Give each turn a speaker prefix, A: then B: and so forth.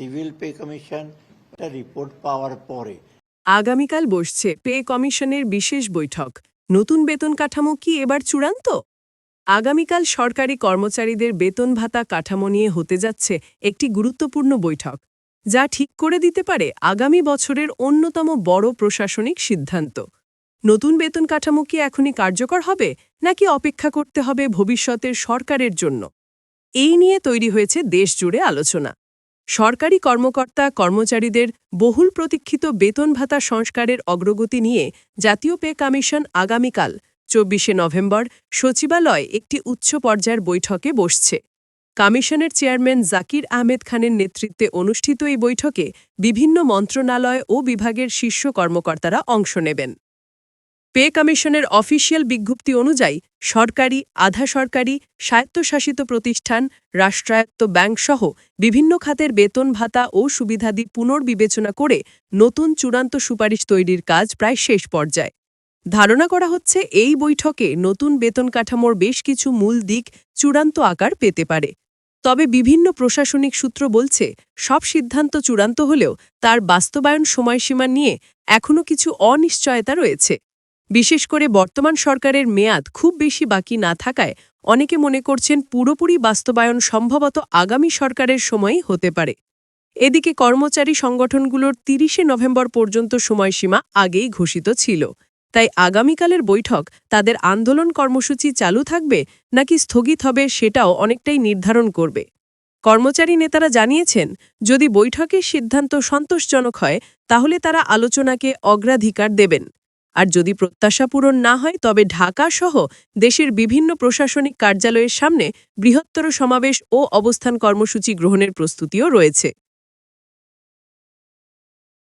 A: Civil pay commission একটা report পাওয়ার পরে।
B: আগামীকাল বসছে পে কমিশনের বিশেষ বৈঠক। নতুন বেতন কাঠামো কি এবার চূড়ান্ত? আগামীকাল সরকারি কর্মচারীদের বেতন ভাতা কাঠামো নিয়ে হতে যাচ্ছে একটি গুরুত্বপূর্ণ বৈঠক, যা ঠিক করে দিতে পারে আগামী বছরের অন্যতম বড় প্রশাসনিক সিদ্ধান্ত। নতুন বেতন কাঠামো কি এখনই কার্যকর হবে, নাকি অপেক্ষা করতে হবে ভবিষ্যতের সরকারের জন্য? এই নিয়ে তৈরি হয়েছে দেশজুড়ে আলোচনা। সরকারি কর্মকর্তা কর্মচারীদের বহুল প্রতীক্ষিত বেতন ভাতা সংস্কারের অগ্রগতি নিয়ে জাতীয় পে কমিশন আগামীকাল, চব্বিশে নভেম্বর, সচিবালয় একটি উচ্চ পর্যায়ের বৈঠকে বসছে। কমিশনের চেয়ারম্যান জাকির আহমেদ খানের নেতৃত্বে অনুষ্ঠিত এই বৈঠকে বিভিন্ন মন্ত্রণালয় ও বিভাগের শীর্ষ কর্মকর্তারা অংশ নেবেন। পে কমিশনের অফিসিয়াল বিজ্ঞপ্তি অনুযায়ী সরকারি, আধা সরকারি, স্বায়ত্তশাসিত প্রতিষ্ঠান, রাষ্ট্রায়ত্ত ব্যাংকসহ বিভিন্ন খাতের বেতন ভাতা ও সুবিধাদি পুনর্বিবেচনা করে নতুন চূড়ান্ত সুপারিশ তৈরির কাজ প্রায় শেষ পর্যায়ে। ধারণা করা হচ্ছে এই বৈঠকে নতুন বেতন কাঠামোর বেশ কিছু মূল দিক চূড়ান্ত আকার পেতে পারে। তবে বিভিন্ন প্রশাসনিক সূত্র বলছে, সব সিদ্ধান্ত চূড়ান্ত হলেও তার বাস্তবায়ন সময়সীমা নিয়ে এখনও কিছু অনিশ্চয়তা রয়েছে। বিশেষ করে বর্তমান সরকারের মেয়াদ খুব বেশি বাকি না থাকায় অনেকে মনে করছেন পুরোপুরি বাস্তবায়ন সম্ভবত আগামী সরকারের সময়ই হতে পারে। এদিকে কর্মচারী সংগঠনগুলোর তিরিশে নভেম্বর পর্যন্ত সময়সীমা আগেই ঘোষিত ছিল। তাই আগামীকালের বৈঠক তাদের আন্দোলন কর্মসূচি চালু থাকবে নাকি স্থগিত হবে সেটাও অনেকটাই নির্ধারণ করবে। কর্মচারী নেতারা জানিয়েছেন, যদি বৈঠকের সিদ্ধান্ত সন্তোষজনক হয়, তাহলে তারা আলোচনাকে অগ্রাধিকার দেবেন। আর যদি প্রত্যাশা পূরণ না হয়, তবে ঢাকা সহ দেশের বিভিন্ন প্রশাসনিক কার্যালয়ের সামনে বৃহত্তর সমাবেশ ও অবস্থান কর্মসূচি গ্রহণের প্রস্তুতিও রয়েছে।